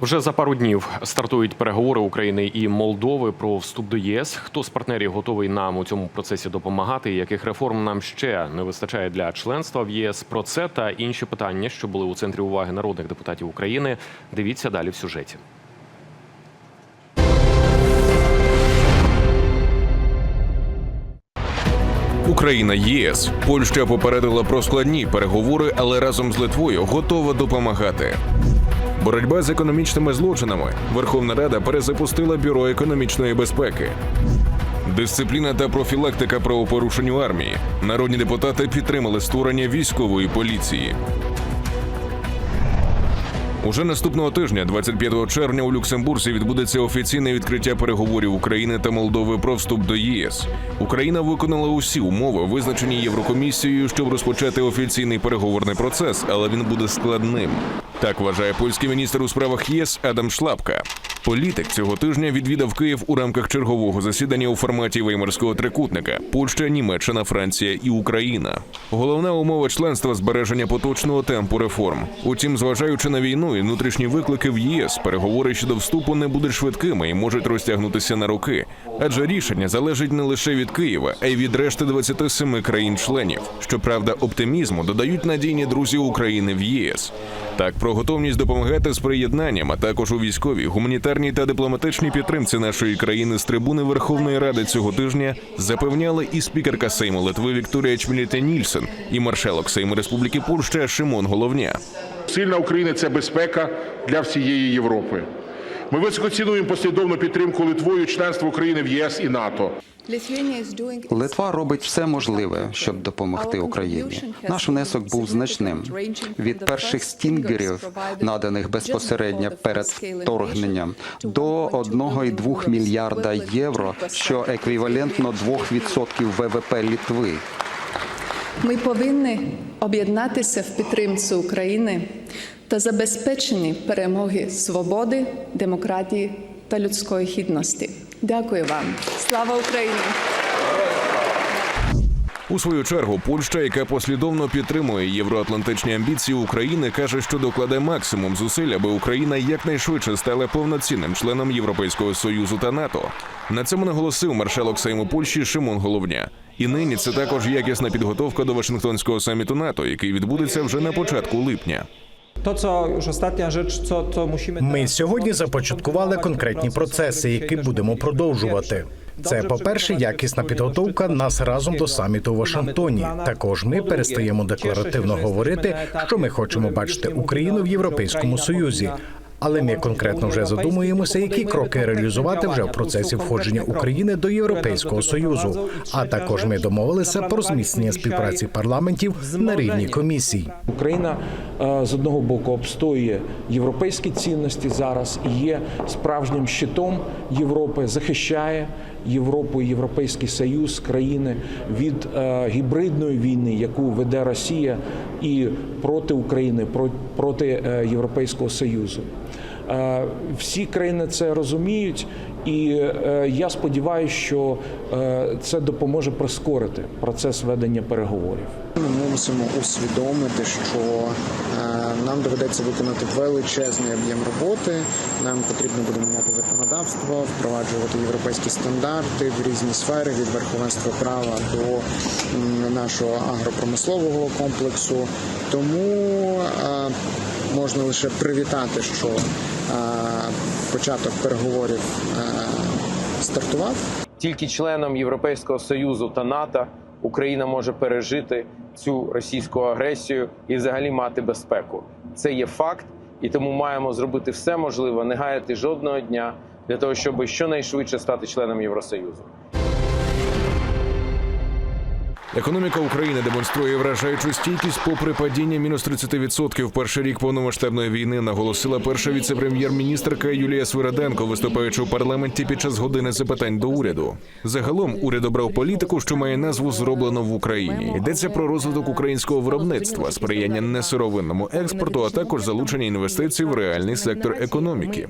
Вже за пару днів стартують переговори України і Молдови про вступ до ЄС. Хто з партнерів готовий нам у цьому процесі допомагати? Яких реформ нам ще не вистачає для членства в ЄС? Про це та інші питання, що були у центрі уваги народних депутатів України. Дивіться далі в сюжеті. Україна ЄС. Польща попередила про складні переговори, але разом з Литвою готова допомагати. Боротьба з економічними злочинами. Верховна Рада перезапустила бюро економічної безпеки. Дисципліна та профілактика правопорушень у армії. Народні депутати підтримали створення військової поліції. Уже наступного тижня, 25 червня, у Люксембурзі відбудеться офіційне відкриття переговорів України та Молдови про вступ до ЄС. Україна виконала усі умови, визначені Єврокомісією, щоб розпочати офіційний переговорний процес, але він буде складним. Так вважає польський міністр у справах ЄС Адам Шлапка. Політик цього тижня відвідав Київ у рамках чергового засідання у форматі Веймарського трикутника: Польща, Німеччина, Франція і Україна. Головна умова членства збереження поточного темпу реформ. Утім, зважаючи на війну і внутрішні виклики в ЄС, переговори щодо вступу не будуть швидкими і можуть розтягнутися на роки. Адже рішення залежить не лише від Києва, а й від решти 27 країн-членів. Щоправда, оптимізму додають надійні друзі України в ЄС. Так, про готовність допомагати з приєднанням, а також у військовій, гуманітарній та дипломатичній підтримці нашої країни з трибуни Верховної Ради цього тижня запевняли і спікерка Сейму Литви Вікторія Чміліте Нільсен, і маршалок Сейму Республіки Польща Шимон Головня. Сильна Україна це безпека для всієї Європи. Ми високо цінуємо послідовну підтримку Литвою членства України в єС і НАТО. Литва робить все можливе, щоб допомогти Україні. Наш внесок був значним. Від перших стінгерів, наданих безпосередньо перед вторгненням, до 1,2 мільярда євро, що еквівалентно 2% ВВП Литви. Ми повинні об'єднатися в підтримці України та забезпеченні перемоги свободи, демократії та людської гідності. Дякую вам. Слава Україні! У свою чергу, Польща, яка послідовно підтримує євроатлантичні амбіції України, каже, що докладе максимум зусиль, аби Україна якнайшвидше стала повноцінним членом Європейського союзу та НАТО. На цьому наголосив маршалок Сейму Польщі Шимон Головня. І нині це також якісна підготовка до Вашингтонського саміту НАТО, який відбудеться вже на початку липня. To, це ж остання rzecz, co, co musimy. Ми сьогодні започаткували конкретні процеси, які будемо продовжувати. Це, по-перше, якісна підготовка нас разом до саміту в Вашингтоні. Також ми перестаємо декларативно говорити, що ми хочемо бачити Україну в Європейському Союзі. Але ми конкретно вже задумуємося, які кроки реалізувати вже в процесі входження України до Європейського союзу. А також ми домовилися про зміцнення співпраці парламентів на рівні комісій. Україна е, з одного боку обстоює європейські цінності зараз і є справжнім щитом Європи, захищає Європу Європейський Союз країни від е, гібридної війни, яку веде Росія і проти України, про- проти е, Європейського Союзу. Е, Всі країни це розуміють, і е, я сподіваюся, що е, це допоможе прискорити процес ведення переговорів. Ми мусимо усвідомити, що нам доведеться виконати величезний об'єм роботи. Нам потрібно буде міняти законодавство, впроваджувати європейські стандарти в різні сфери від верховенства права до нашого агропромислового комплексу. Тому можна лише привітати, що е, початок переговорів е, стартував. тільки членом Європейського союзу та НАТО Україна може пережити цю російську агресію і взагалі мати безпеку. Це є факт, і тому маємо зробити все можливе, не гаяти жодного дня для того, щоб щонайшвидше стати членом Євросоюзу. Економіка України демонструє вражаючу стійкість попри падіння мінус 30% перший рік повномасштабної війни. Наголосила перша віце-прем'єр-міністрка Юлія Свириденко, виступаючи у парламенті під час години запитань до уряду. Загалом уряд обрав політику, що має назву зроблено в Україні. Йдеться про розвиток українського виробництва, сприяння несировинному експорту, а також залучення інвестицій в реальний сектор економіки.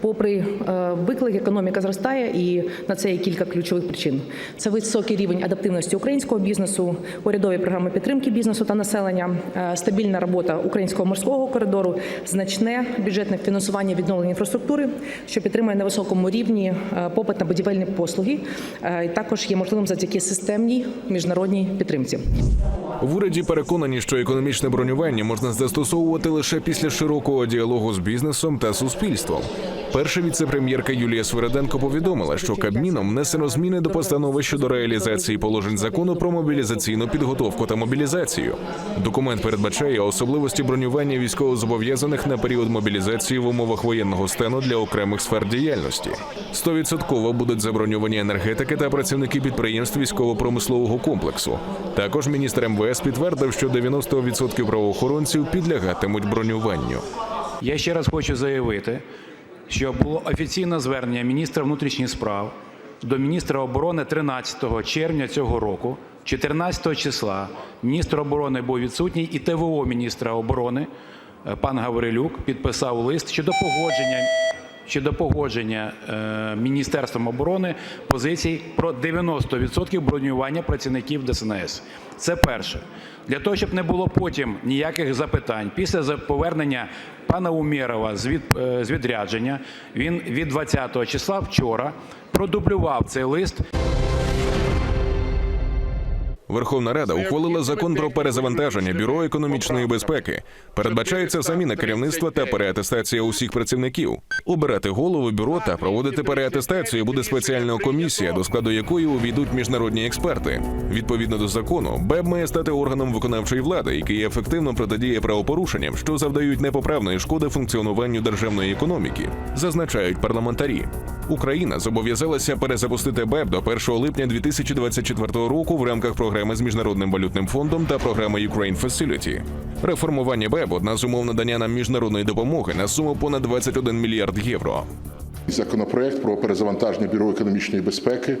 Попри е, виклик, економіка зростає, і на це є кілька ключових причин. Це високий рівень адаптивності українського бізнесу, урядові програми підтримки бізнесу та населення, е, стабільна робота українського морського коридору, значне бюджетне фінансування відновлення інфраструктури, що підтримує на високому рівні е, попит на будівельні послуги. е, І також є можливим завдяки системній міжнародній підтримці. В уряді переконані, що економічне бронювання можна застосовувати лише після широкого діалогу з бізнесом та суспільством. Перша віце-прем'єрка Юлія Свириденко повідомила, що Кабміном внесено зміни до постанови щодо реалізації положень закону про мобілізаційну підготовку та мобілізацію. Документ передбачає особливості бронювання військовозобов'язаних на період мобілізації в умовах воєнного стану для окремих сфер діяльності. Стовідсотково будуть заброньовані енергетики та працівники підприємств військово-промислового комплексу. Також міністр МВС підтвердив, що 90% правоохоронців підлягатимуть бронюванню. Я ще раз хочу заявити, що було офіційне звернення міністра внутрішніх справ до міністра оборони 13 червня цього року. 14 числа міністр оборони був відсутній, і ТВО міністра оборони е, пан Гаврилюк підписав лист щодо погодження щодо погодження е, Міністерством оборони позицій про 90% бронювання працівників ДСНС. Це перше. Для того, щоб не було потім ніяких запитань, після повернення пана Умєрова з, е, відрядження, він від 20 числа вчора продублював цей лист Верховна Рада ухвалила закон про перезавантаження бюро економічної безпеки. Передбачається заміна керівництва та переатестація усіх працівників. Обирати голову бюро та проводити переатестацію буде спеціальна комісія, до складу якої увійдуть міжнародні експерти. Відповідно до закону, БЕБ має стати органом виконавчої влади, який ефективно протидіє правопорушенням, що завдають непоправної шкоди функціонуванню державної економіки, зазначають парламентарі. Україна зобов'язалася перезапустити БЕБ до 1 липня 2024 року в рамках програми з міжнародним валютним фондом та програми Ukraine Facility. Реформування БЕБ одна з умов надання нам міжнародної допомоги на суму понад 21 мільярд євро. Законопроект про перезавантаження бюро економічної безпеки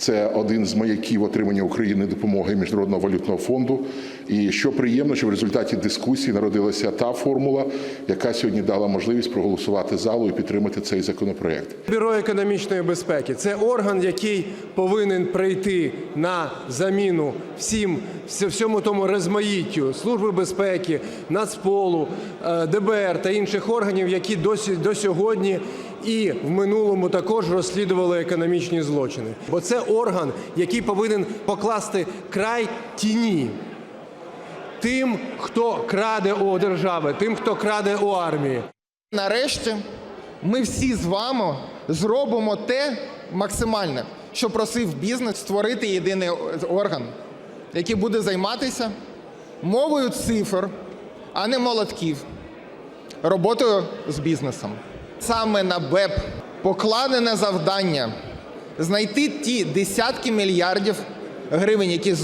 це один з маяків отримання України допомоги міжнародного валютного фонду. І що приємно, що в результаті дискусії народилася та формула, яка сьогодні дала можливість проголосувати залу і підтримати цей законопроект. Бюро економічної безпеки це орган, який повинен прийти на заміну всім всьому тому розмаїттю служби безпеки, Нацполу, е, ДБР та інших органів, які досі до сьогодні і в минулому також розслідували економічні злочини. Бо це орган, який повинен покласти край тіні тим, хто краде у держави, тим, хто краде у армії. Нарешті ми всі з вами зробимо те максимальне, що просив бізнес створити єдиний орган, який буде займатися мовою цифр, а не молотків, роботою з бізнесом. Саме на БЕП покладене завдання знайти ті десятки мільярдів гривень, які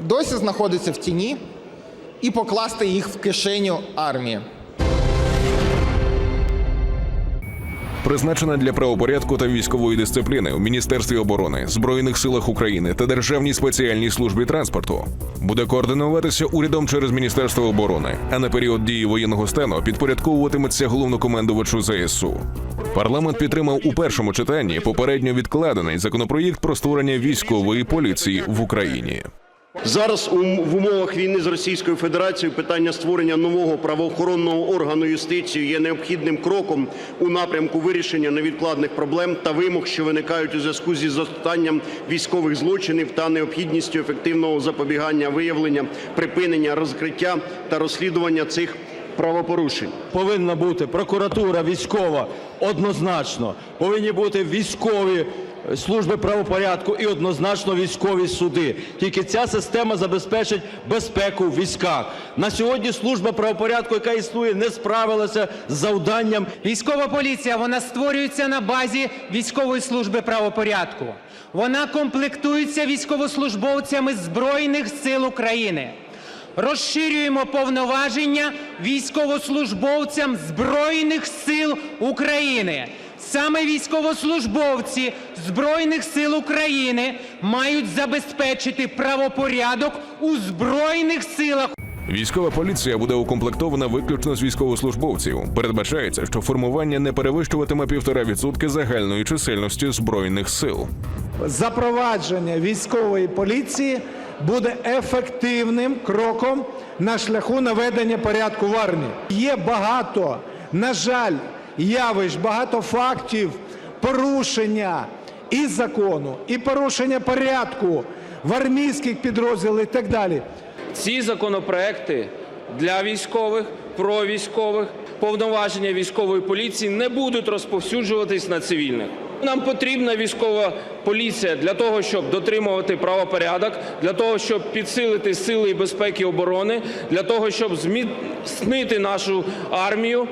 досі знаходяться в тіні, і покласти їх в кишеню армії. Призначена для правопорядку та військової дисципліни у Міністерстві оборони, Збройних силах України та Державній спеціальній службі транспорту буде координуватися урядом через Міністерство оборони, а на період дії воєнного стану підпорядковуватиметься головнокомандувачу ЗСУ. Парламент підтримав у першому читанні попередньо відкладений законопроєкт про створення військової поліції в Україні. Зараз в умовах війни з Російською Федерацією питання створення нового правоохоронного органу юстиції є необхідним кроком у напрямку вирішення невідкладних проблем та вимог, що виникають у зв'язку зі зростанням військових злочинів та необхідністю ефективного запобігання, виявлення, припинення, розкриття та розслідування цих правопорушень. повинна бути прокуратура військова однозначно, повинні бути військові служби правопорядку і однозначно військові суди. Тільки ця система забезпечить безпеку в військах. На сьогодні служба правопорядку, яка існує, не справилася з завданням. Військова поліція вона створюється на базі військової служби правопорядку. Вона комплектується військовослужбовцями Збройних сил України. Розширюємо повноваження військовослужбовцям Збройних сил України. Саме військовослужбовці Збройних сил України мають забезпечити правопорядок у Збройних силах Військова поліція буде укомплектована виключно з військовослужбовців. Передбачається, що формування не перевищуватиме півтора відсотки загальної чисельності збройних сил. запровадження військової поліції буде ефективним кроком на шляху наведення порядку в армії. Є багато, на жаль, явищ, багато фактів порушення і закону, і порушення порядку в армійських підрозділах і так далі. Ці законопроекти для військових, про військових, повноваження військової поліції не будуть розповсюджуватись на цивільних. Нам потрібна військова поліція для того, щоб дотримувати правопорядок, для того, щоб підсилити сили і безпеки оборони, для того, щоб зміцнити нашу армію.